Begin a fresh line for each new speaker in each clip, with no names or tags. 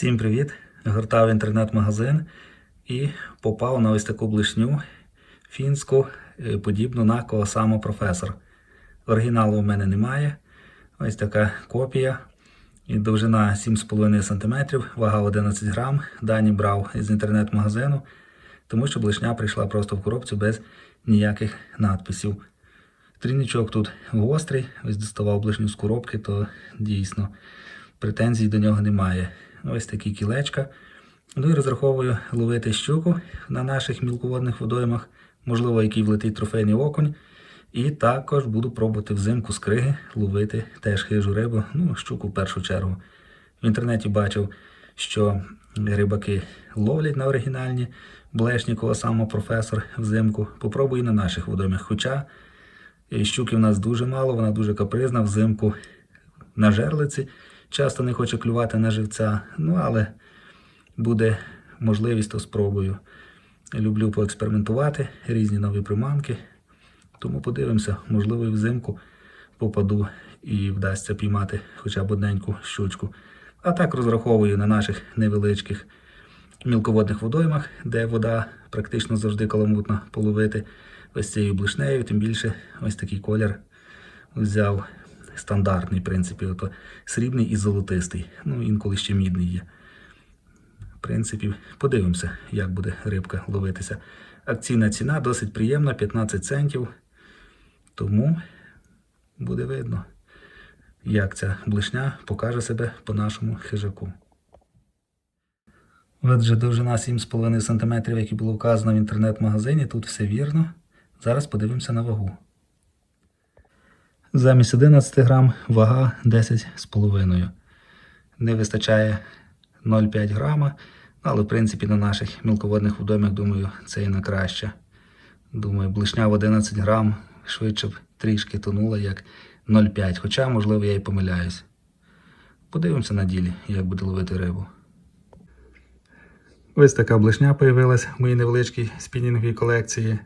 Всім привіт! Гортав інтернет-магазин і попав на ось таку блишню фінську, е, подібну на Коосамо професор. Оригіналу у мене немає. Ось така копія. І довжина 7,5 см, вага 11 грам. Дані брав із інтернет-магазину, тому що блишня прийшла просто в коробцю без ніяких надписів. Трійничок тут гострий, ось доставав блишню з коробки, то дійсно претензій до нього немає. Ось такі кілечка. Ну і розраховую ловити щуку на наших мілководних водоймах, можливо, який влетить трофейний окунь. І також буду пробувати взимку з криги ловити теж хижу рибу, ну, щуку в першу чергу. В інтернеті бачив, що рибаки ловлять на оригінальні блешні саме професор взимку. Попробую і на наших водоймах. Хоча щуки в нас дуже мало, вона дуже капризна взимку на жерлиці. Часто не хоче клювати на живця, ну але буде можливість, то спробую. Люблю поекспериментувати, різні нові приманки. Тому подивимося, можливо, і взимку попаду і вдасться піймати хоча б одненьку щучку. А так розраховую на наших невеличких мілководних водоймах, де вода практично завжди каламутна половити ось цією блишнею, тим більше ось такий колір взяв стандартний, в принципі, ото срібний і золотистий. Ну, інколи ще мідний є. В принципі, подивимося, як буде рибка ловитися. Акційна ціна досить приємна, 15 центів. Тому буде видно, як ця блишня покаже себе по нашому хижаку. Отже, довжина 7,5 см, як і було вказано в інтернет-магазині. Тут все вірно. Зараз подивимося на вагу. Замість 11 грам вага 10,5. Не вистачає 0,5 грама, але в принципі на наших мілководних водоймах, думаю, це і на краще. Думаю, блишня в 11 грам швидше б трішки тонула, як 0,5, хоча, можливо, я і помиляюсь. Подивимося на ділі, як буде ловити рибу. Ось така блишня появилась в моїй невеличкій спінінговій колекції.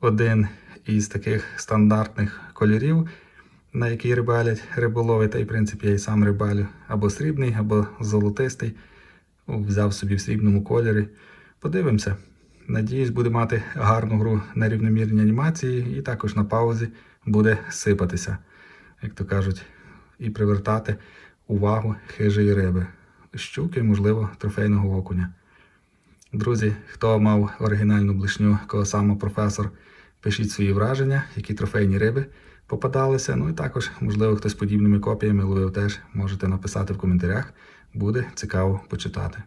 Один із таких стандартних кольорів, на який рибалять риболови, та й в принципі я і сам рибалю або срібний, або золотистий. Взяв собі в срібному кольорі. Подивимося. Надіюсь, буде мати гарну гру на рівномірній анімації і також на паузі буде сипатися, як то кажуть, і привертати увагу хижої риби, щуки, можливо, трофейного окуня. Друзі, хто мав оригінальну блишню, кого саме професор, пишіть свої враження, які трофейні риби попадалися. Ну і також, можливо, хтось подібними копіями ловив теж, можете написати в коментарях. Буде цікаво почитати.